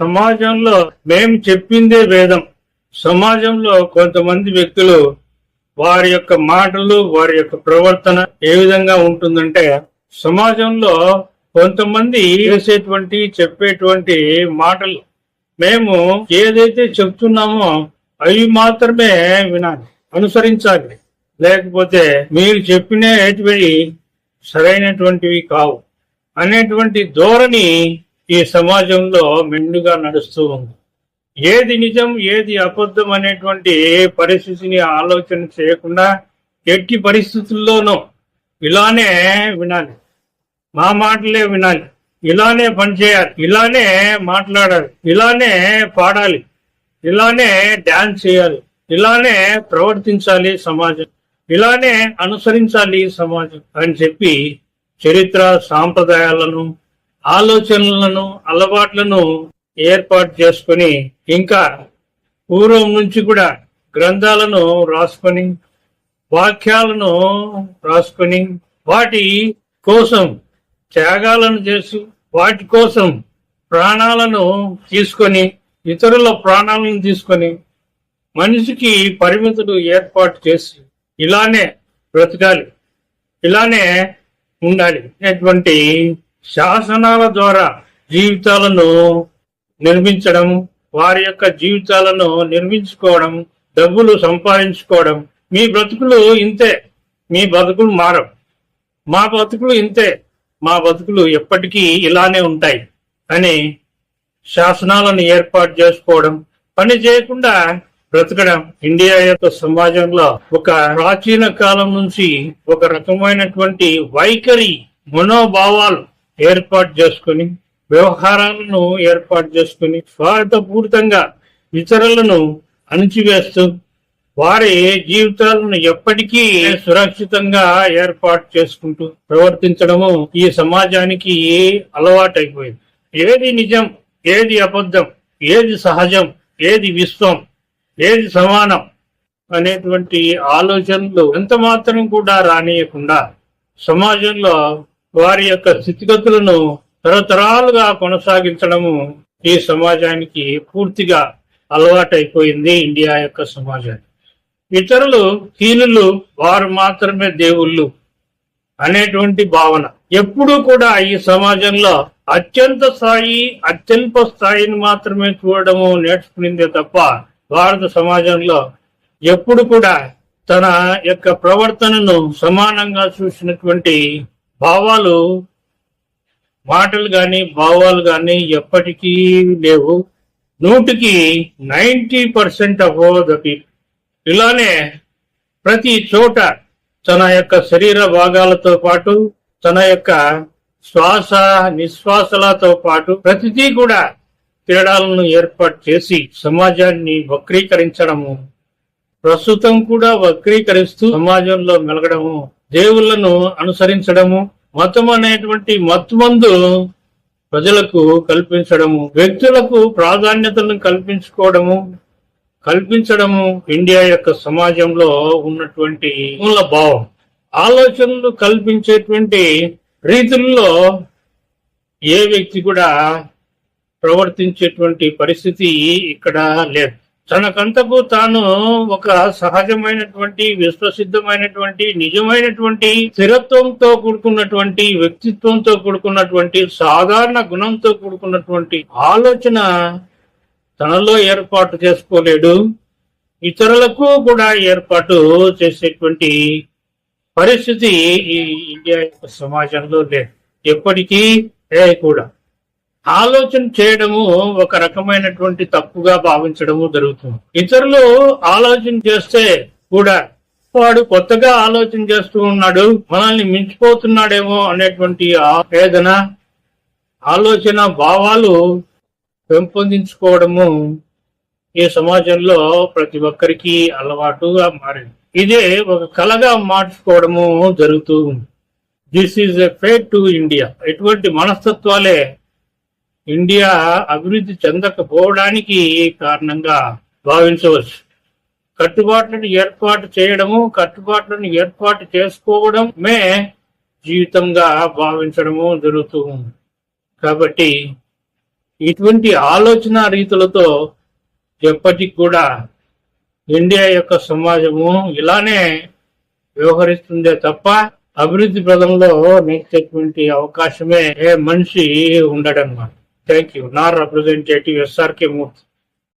సమాజంలో మేము చెప్పిందే వేదం. సమాజంలో కొంతమంది వ్యక్తులు వారి యొక్క మాటలు వారి యొక్క ప్రవర్తన ఏ విధంగా ఉంటుందంటే సమాజంలో కొంతమంది చేసేటువంటి చెప్పేటువంటి మాటలు మేము ఏదైతే చెప్తున్నామో అవి మాత్రమే వినాలి అనుసరించాలి. లేకపోతే మీరు చెప్పినటువంటి సరైనటువంటివి కావు. అనేటువంటి ధోరణి ఈ సమాజంలో మెండుగా నడుస్తూ ఉంది. ఏది నిజం ఏది అబద్ధం అనేటువంటి పరిస్థితిని ఆలోచన చేయకుండా ఎట్టి పరిస్థితుల్లోనూ ఇలానే వినాలి. మా మాటలే వినాలి. ఇలానే పనిచేయాలి. ఇలానే మాట్లాడాలి. ఇలానే పాడాలి. ఇలానే డాన్స్ చేయాలి. ఇలానే ప్రవర్తించాలి సమాజం. ఇలానే అనుసరించాలి సమాజం అని చెప్పి చరిత్ర సాంప్రదాయాలను ఆలోచనలను అలవాట్లను ఏర్పాటు చేసుకొని ఇంకా పూర్వం నుంచి కూడా గ్రంథాలను రాసుకొని వాక్యాలను రాసుకొని వాటి కోసం త్యాగాలను చేసి వాటి కోసం ప్రాణాలను తీసుకొని ఇతరుల ప్రాణాలను తీసుకొని మనిషికి పరిమితులు ఏర్పాటు చేసి ఇలానే బ్రతకాలి. ఇలానే ఉండాలి. అనేటువంటి శాసనాల ద్వారా జీవితాలను నిర్మించడం వారి యొక్క జీవితాలను నిర్మించుకోవడం డబ్బులు సంపాదించుకోవడం. మీ బ్రతుకులు ఇంతే. మీ బతుకులు మారవు. మా బతుకులు ఇంతే. మా బతుకులు ఎప్పటికీ ఇలానే ఉంటాయి అని శాసనాలను ఏర్పాటు చేసుకోవడం పని చేయకుండా బ్రతకడం ఇండియా యొక్క సమాజంలో ఒక ప్రాచీన కాలం నుంచి ఒక రకమైనటువంటి వైఖరి మనోభావాలు ఏర్పాటు చేసుకుని వ్యవహారాలను ఏర్పాటు చేసుకుని స్వార్థపూరితంగా ఇతరులను అణిచివేస్తూ వారి జీవితాలను ఎప్పటికీ సురక్షితంగా ఏర్పాటు చేసుకుంటూ ప్రవర్తించడము ఈ సమాజానికి అలవాటైపోయింది. ఏది నిజం ఏది అబద్ధం ఏది సహజం ఏది విశ్వం ఏది సమానం అనేటువంటి ఆలోచనలు ఎంత మాత్రం కూడా రానియకుండా సమాజంలో వారి యొక్క స్థితిగతులను తరతరాలుగా కొనసాగించడము ఈ సమాజానికి పూర్తిగా అలవాటైపోయింది ఇండియా యొక్క సమాజానికి ఇతరులు హీనులు వారు మాత్రమే దేవుళ్ళు అనేటువంటి భావన. ఎప్పుడూ కూడా ఈ సమాజంలో అత్యంత స్థాయి అత్యల్ప స్థాయిని మాత్రమే చూడడము నేర్చుకునిందే తప్ప భారత సమాజంలో ఎప్పుడు కూడా తన యొక్క ప్రవర్తనను సమానంగా చూసినటువంటి భావాలు మాటలు కానీ భావాలు కానీ ఎప్పటికీ లేవు. నూటికి ninety percent of the people ఇలానే ప్రతి చోట తన యొక్క శరీర భాగాలతో పాటు తన యొక్క శ్వాస నిశ్వాసలతో పాటు ప్రతిదీ కూడా తేడాలను ఏర్పాటు చేసి సమాజాన్ని వక్రీకరించడము ప్రస్తుతం కూడా వక్రీకరిస్తూ సమాజంలో మెలగడము దేవుళ్ళను అనుసరించడము మతం అనేటువంటి మత్మందు ప్రజలకు కల్పించడము వ్యక్తులకు ప్రాధాన్యతలను కల్పించుకోవడము కల్పించడము ఇండియా యొక్క సమాజంలో ఉన్నటువంటి మూల భావం. ఆలోచనలు కల్పించేటువంటి రీతుల్లో ఏ వ్యక్తి కూడా ప్రవర్తించేటువంటి పరిస్థితి ఇక్కడ లేదు. తనకంతకు తాను ఒక సహజమైనటువంటి విశ్వసిద్ధమైనటువంటి నిజమైనటువంటి స్థిరత్వంతో కూడుకున్నటువంటి వ్యక్తిత్వంతో కూడుకున్నటువంటి సాధారణ గుణంతో కూడుకున్నటువంటి ఆలోచన తనలో ఏర్పాటు చేసుకోలేడు. ఇతరులకు కూడా ఏర్పాటు చేసేటువంటి పరిస్థితి ఈ ఇండియా యొక్క సమాజంలో లేదు. ఎప్పటికీ కూడా. ఆలోచన చేయడము ఒక రకమైనటువంటి తప్పుగా భావించడము జరుగుతుంది. ఇతరులు ఆలోచన చేస్తే కూడా వాడు కొత్తగా ఆలోచన చేస్తూ ఉన్నాడు మనల్ని మించిపోతున్నాడేమో అనేటువంటి ఆవేదన ఆలోచన భావాలు పెంపొందించుకోవడము ఈ సమాజంలో ప్రతి ఒక్కరికి అలవాటుగా మారింది. ఇదే ఒక కళగా మార్చుకోవడము జరుగుతూ ఉంది. This is a fate to India ఎటువంటి మనస్తత్వాలే ఇండియా అభివృద్ధి చెందకపోవడానికి కారణంగా భావించవచ్చు? కట్టుబాట్లను ఏర్పాటు చేయడము కట్టుబాట్లను ఏర్పాటు చేసుకోవడమే జీవితంగా భావించడము జరుగుతూ ఉంది. కాబట్టి ఇటువంటి ఆలోచన రీతులతో ఎప్పటికి కూడా ఇండియా యొక్క సమాజము ఇలానే వ్యవహరిస్తుందే తప్ప అభివృద్ధి పదంలో నెక్కేటువంటి అవకాశమే ఏ మనిషి ఉండడన్నమాట. Thank you. Now Representative S.R.K. Murthy.